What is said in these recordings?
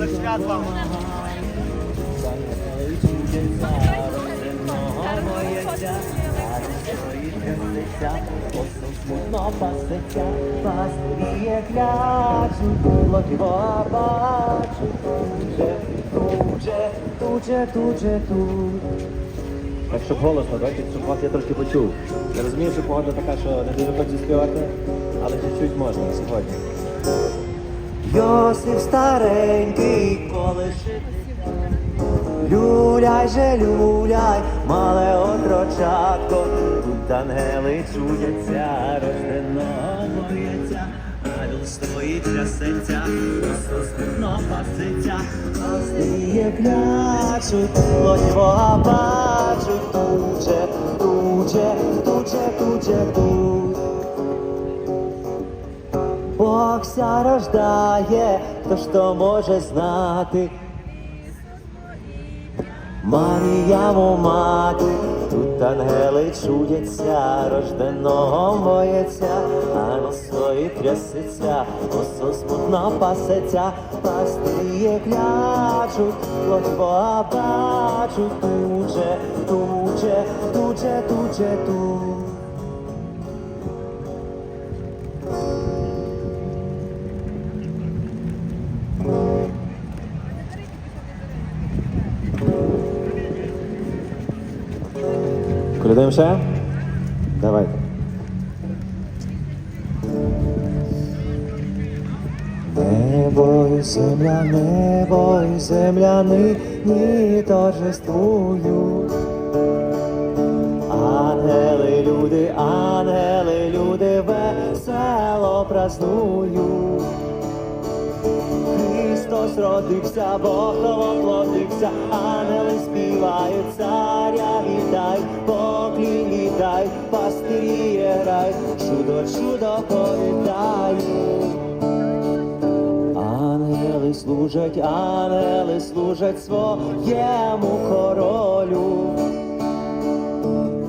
Веселих свят вам! Смутно пасеться, туже, тут. Так, щоб голосно, давайте, щоб вас я трошки почув. Я розумію, що погода така, що не дуже хочу співати, але чуть-чуть можна сьогодні. Йосиф старенький колишить Люляй же, люляй, мале отрочатко, тут ангели чудяться, рождено бояться, ангел стоїть трясеться, розпускно паситься, Остиє клячуть, плоть Бога бачуть, туче, туче, туче, туче, тут. Бог ся рождає, хто ж то може знати. Маріямо мати, тут ангели чудяться, рожденого бояться, а на свої трясеться, осо смутно пасеться, пастиріє клячуть, Бога бачуть, туче, туче, туче, туче, тут. Колядуємо ще? Давайте. Небо і земля, небо і земля нині торжествують. Ангели, люди, ангели, люди весело празнують. Христос родився, Бог воплотився, ангели співають, царя поклін вітай, пастирі грай, чудо, чудо повідають. Ангели служать, ангели служать своєму королю.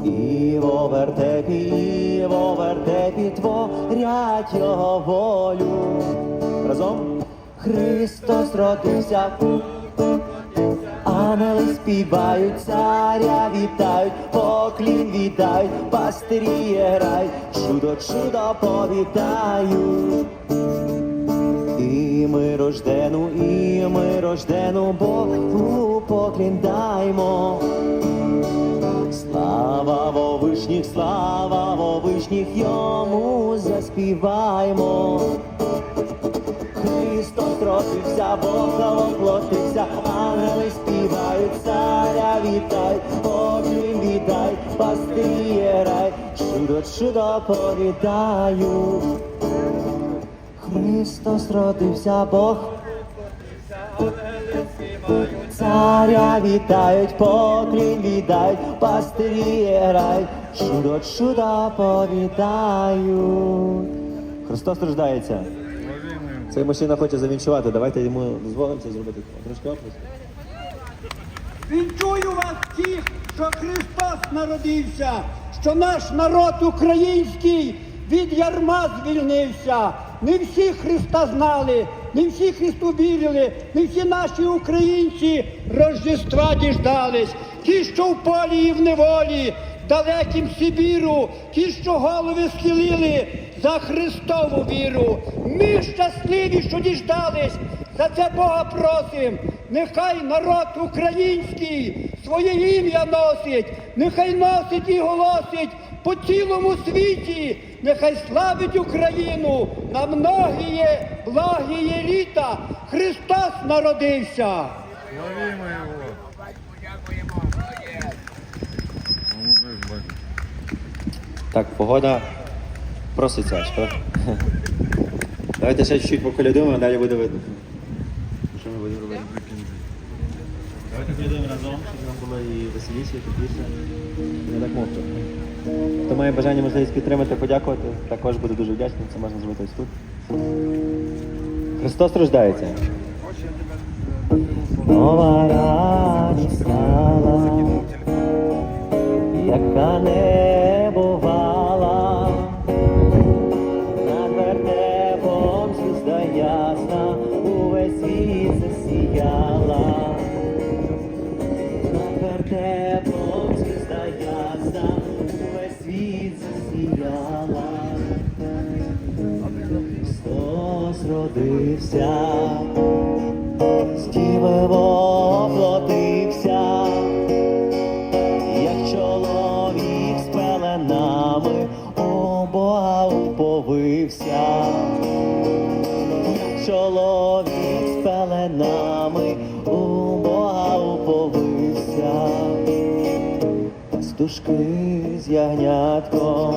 І во вертепі, і во вертепі творять його волю. Разом Христос родився, ангели співають, царя вітають, поклін віддають, пастирі грають, чудо, чудо повітають. І ми рождену, і ми рождену Богу поклін даймо. Слава вовишніх, слава вовишніх, йому заспіваймо. Христос родився, Бога воплотився, ангели співають, царя вітай, поклін віддай, пастирі грай, чудо, чудо повідаю. Христос родився, Бог. Царя вітають, поклін віддають, пастирі грають, чудо, чудо повідають. Христос рождається. Цей мужчина хоче завінчувати, давайте йому дозволимо це зробити. Трошки оплеск. Вінчую вас всіх, що Христос народився, що наш народ український від ярма звільнився. Не всі Христа знали, не всі Христу вірили, не всі наші українці Рождества діждались. Ті, що в полі і в неволі, далеким Сибіру, ті, що голови схилили за Христову віру. Ми щасливі, що діждались, за це Бога просим. Нехай народ український своє ім'я носить, нехай носить і голосить по цілому світі, нехай славить Україну на многіє благіє літа. Христос народився. Славимо его. Ну. Так, погода аж, правда? Давайте ще чуть-чуть поколядуємо, а далі буде видно. Що ми будемо робити? Давайте колядуємо разом, щоб нам було і веселіше, і тепліше. Не так мовчу. Хто має бажання можливість підтримати, подякувати, також буду дуже вдячний, це можна зробити ось тут. Христос рождається. Нова радість стала, яка не родився, з діви воплотився, як чоловік з пеленами у Бога уповився, як чоловік з пеленами у Бога уповився, пастушки з ягнятком.